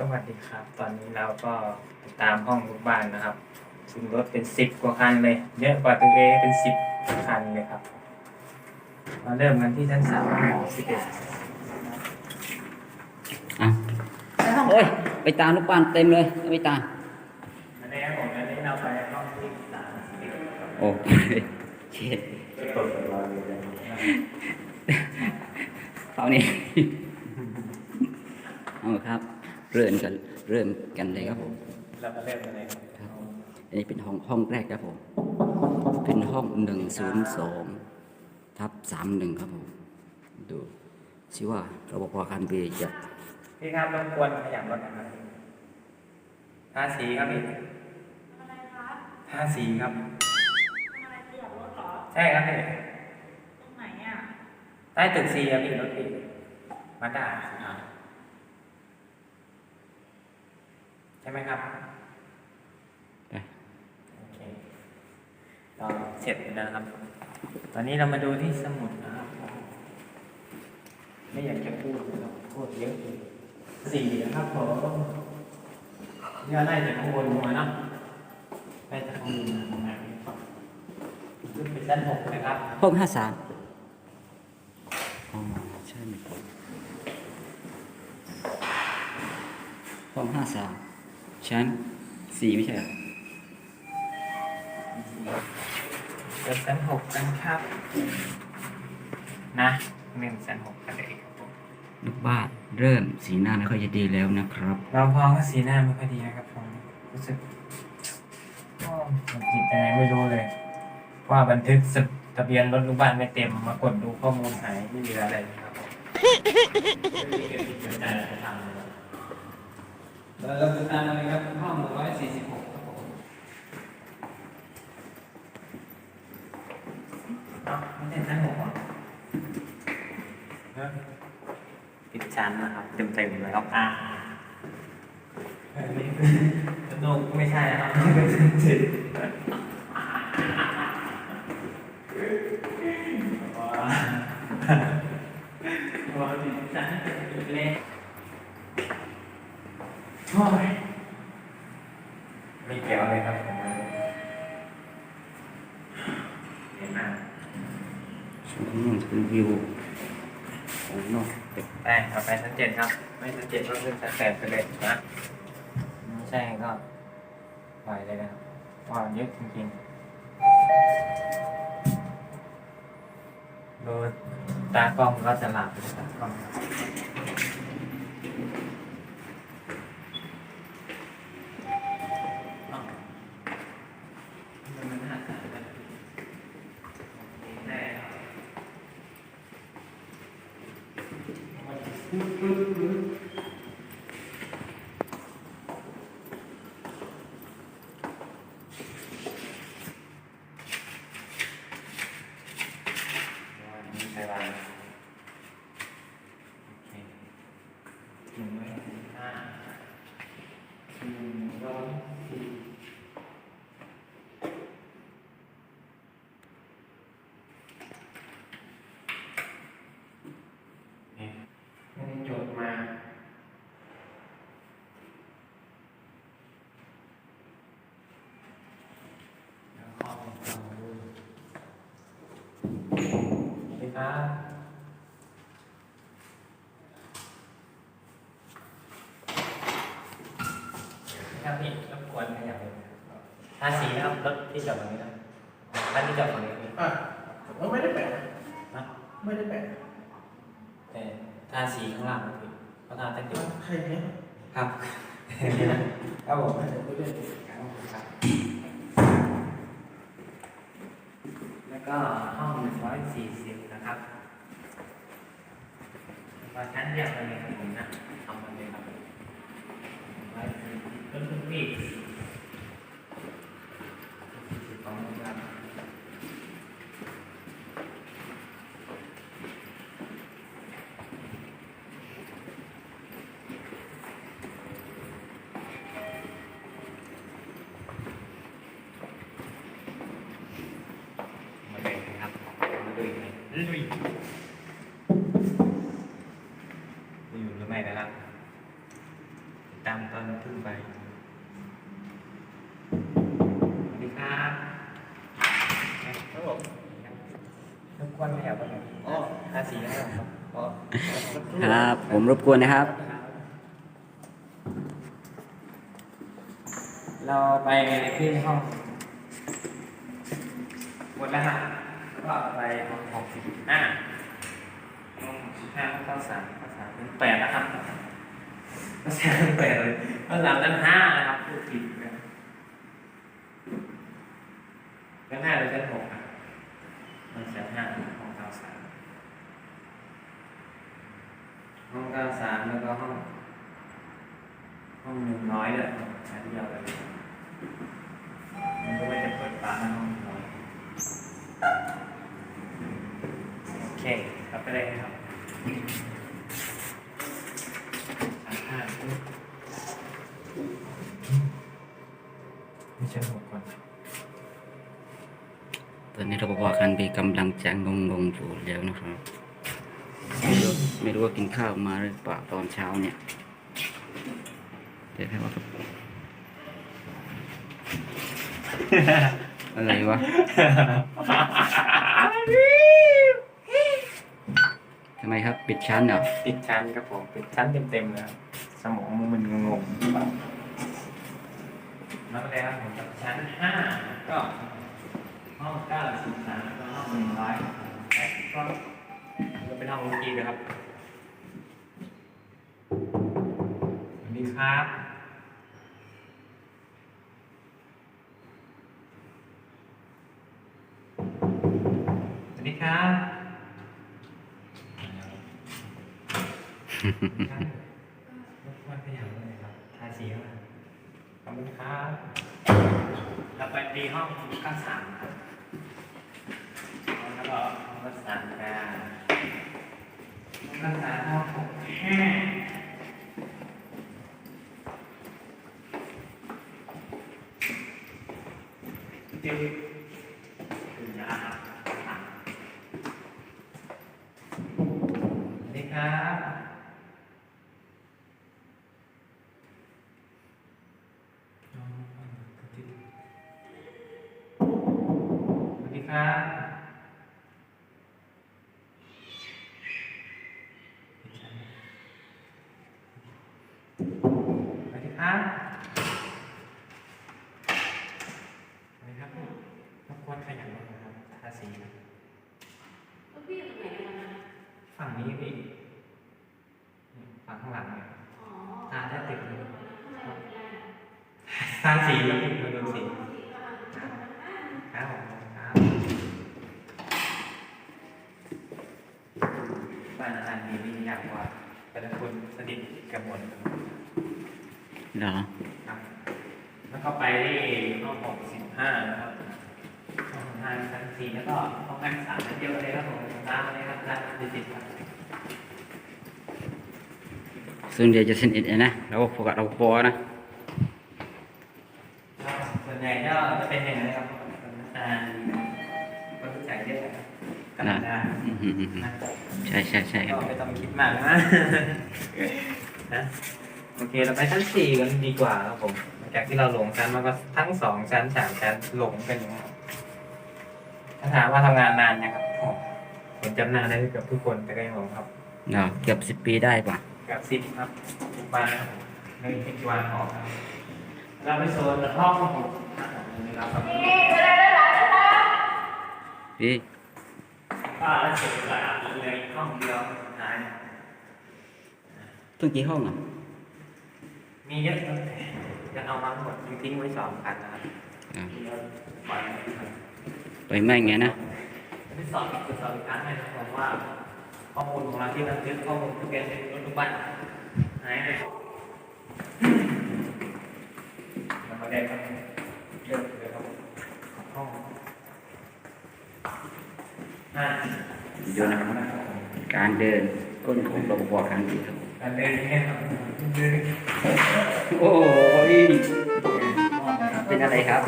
สวัสดีครับ ตอนนี้เราก็ตามห้องลูกบ้านนะครับซึ่งรถเป็นสิบกว่าคันเลย เยอะกว่าตัวเองเป็นสิบคันเลยครับ มาเริ่มกันที่ชั้นสามสิบเอ็ดอะโอ้ยไปตามลูกบ้านเต็มเลยไปตามอันนี้ครับผมอันนี้เราไปห้องที่สามสิบเอ็ดครับโอ้ยเช็ดจะเปิดรอเลยนะเขานี่เอาครับ เริ่มกันเริ่มกันเลยครับผมเรามาเริ่มกันเลยครับครับอันนี้เป็นห้องห้องแรกครับผม เป็นห้องหนึ่งศูนย์สองทับสามหนึ่งครับผม ดูชื่อว่ารปภคันเบจะพี่ครับรบกวนขยับรถหนะครับทาสีครับพี่อะไรคะทาสีครับทำอะไรขยับรถเหรอใช่ครับพี่ตรงไหนอะใต้ตึกซีครับพี่รถพี่มาด้าสีขาวใช่ไหมครับไปโอเคเราเสร็จแล้วนะครับ ตอนนี้เรามาดูที่สมุดนะครับ ไม่อยากจะพูดเราพูดเยอะเลยสี่นะครับผมเนี่ยไล่จากข้างบนลงมาเนาะไล่จากข้างบนลงมาขึ้นไปชั้นหกนะครับห้องห้าสามอ๋อใช่ไหมครับห้องห้าสาม ชั้นสี่ไม่ใช่เหรอเดี๋ยวชั้นหกกันครับ นะหนึ่งชั้นหกกันเลยครับผมลูกบ้านเริ่มสีหน้าไม่ค่อยจะดีแล้วนะครับเราพอก็สีหน้าไม่ค่อยดีนะครับผมรู้สึกก็หงุดหงิดยังไงไม่รู้เลย ว่าบันทึกทะเบียนรถลูกบ้านไม่เต็มมากดดูข้อมูลหายไม่เหลืออะไรเลยครับผม เราเราติดตามเลยครับห้องหนึ่งร้อยสี่สิบหกครับผมเอ้าไม่ใช่ชั้นหกเหรอฮะปิดชั้นนะครับเต็มๆเลยครับอ่าอันนี้สนุกไม่ใช่นะครับนี่เป็นชั้นเจ็ดว้าวว้าวปิดชั้นเล็กโอ้ยไม่เกี่ยวเลยครับผมเห็นไหม ส่วนข้างนอกจะเป็นวิวของนอกตึกไปเอาไปชั้นเจ็ดครับ ไม่ชั้นเจ็ดก็ขึ้นชั้นแปดไปเลยนะไม่ใช่ก็ปล่อยเลยนะครับว่าเยอะจริงๆดูตากล้องก็จะหลับตากล้องอ้าวมันน่าจะได้ได้ครับ มีใครบ้างโอเคหนึ่งร้อยสี่สิบห้าหนึ่งร้อยสี่เนี่ยไม่ได้จดมาแล้วข้อมูลเราดูสวัส ดีครับครับพี่รบกวนขยับเลยทาสีนะครับรถที่จอดตรงนี้นะท่านที่จอดตรงนี้พี่อะผมว่าไม่ได้แปะนะนะไม่ได้แปะแต่ทาสีข้างล่างนะพี่เพราะทาตั้งเดียวใครเนี่ยครับนี่นะครับผมเดี๋ยวไปเล่นครับแล้ว ก็ห้องหนึ่งร้อยสี่สิบนะครับมาชั้นเดียวกันเลยครับผมนะทำมันเลยครับร้อยสี่สิบต้นทุนปีสี่สิบสองครับ มาเลยนะครับ มาลุยเลยลุย อยู่หรือไม่นะครับตามตอนขึ้นไปสวัสดีครับครับผมรบกวนไม่อยากไปไหนอ๋อทาสีให้เราครับอ๋อครับ ผมรบกวนนะครับ เราไปที่ห้องหมดแล้วฮะก็ไปห้องหกสิบห้าห้องหกสิบห้าข้อสามข้อสาม เป็นแปดนะครับข้อสาเป็นแปดเลยข้อสามด้นห้านะครับพูดผิดนะด้นห้าหรือด้นหกอะมันชั้นห้าห้องเก้าสามห้องเก้าสามแล้วก็ห้อง ห้องหนึ่งน้อยเลยชั้นเดียวเลยมันก็ไม่จะเปิดฟ้าห้องน้อยโอเคกลับไปเลยครับชั้นห้าไม่ใช่หกก่อน ต อนนี้เราบอกกันดีกำลังจะงงงๆอยู่แล้วนะครับไม่รู้ไม่รู้ว่ากินข้าวมาหรือเปล่าตอนเช้าเนี่ยเดี๋ยวให้ว่าครับอะไรวะทำไมครับ ปิดชั้นเหรอปิดชั้นครับผมปิดชั้นเต็มๆเลยครับสมองมันงงๆแล้วก็แล้วผมกับชั้นห้าก็ ห้องเก้าสิบสามก็ห้องหนึ่งร้อยแปดก็ก็เป็นห้องเมื่อกี้เลยครับสวัสดีครับสวัสดีครับรบกวนขยับเลยครับทาสีเข้ามาขอบคุณครับเราไปตีห้องข้าสามครับ ก็ห้องข้างสามกันห้องข้างสามห้อหกห้าติ๊บถึงนะครับสวัสดีครับสวัสดีครับสวัสดีครับสวัสดีครับรบกวนขยันหน่อยนะครับทาสีนะ ฝั่งนี้พี่ฝั่งข้างหลังเนี่ยทาได้ติดเลยทาสีแล้วพี่มาดูสีครับผมครับบ้านอาหารมีนี่ยากกว่าแต่ละคนสนิทกันหมดเหรอครับแล้วก็ไปที่ห้องหกสิบห้านะครับห้องห้าชั้นสี่แล้วก็ ห้องการศึกษาชั้นเดียวเลยครับผมตามเลยครับรับดิสิตครับซึ่งเดี๋ยวจะเซ็นเอ็ดนะเราโฟกัสเราพอนะก็ส่วนใหญ่ก็จะเป็นอย่างนั้นครับคนอ่านคนรู้จักเยอะครับกันนะได้อืมอืมอืมนะใช่ใช่ใช่คก็รับไม่ต้องคิดมากนะนะโอเคเราไปชั้นสี่กันดีกว่าครับผมหลังจากที่เราหลงชั้นมาก็ทั้งสองชั้นสามชั้นหลงกันอย่างนี้ครับ ถ้าถามว่าทำงานนานยังครับโอ้ผมจำหน้าได้เกือบทุกคนแต่ก็ยังหลงครับเนาะเกือบสิบปีได้ป่ะเกับสิบครับทุกวันนะครับไม่มีทุกวันออกครับเราไปโซนห้องหกนี่เราครับพี่ก็แล้วเสร็จแล้วเหลยห้องเดียวสุดท้ายต้องกี่ห้องอะมีเยอะเลยจะเอามาทั้งหมดทิ้งไว้สองพันนะครับอ่าที่เราปล่อ ยไว้ที่มันไปแม่งไงนะที่สอบอีกสอบอีกครั้งนะครับผมว่าข้อมูลของเราที่บันทึกข้อมูลทุกเกณฑ์ในรถทุกบ้านหายไปเรามาได้ครับเยอะเลยครับห้องห้าดูนะครับการเดินก้นของรปภครั้งนี้ครับการเดินเนี่ยครับเดินโอ้ยเป็นอะไรครับ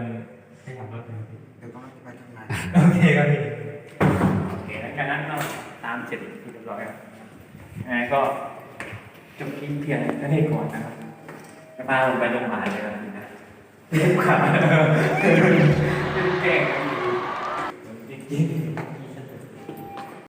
รบกวนให้ขับรถหน่อยพี่เดี๋ยวต้องไปทำงานโอเคครับพี่โอเคแล้วจากนั้นก็ตามเสร็จที่เรียบร้อยครับยังไงก็จบคลิปเพียงเท่านี้ก่อนนะครับจะพาผมไปโรงพยาบาลเลยครับพี่นะเรียบขาแกล้งจริงๆ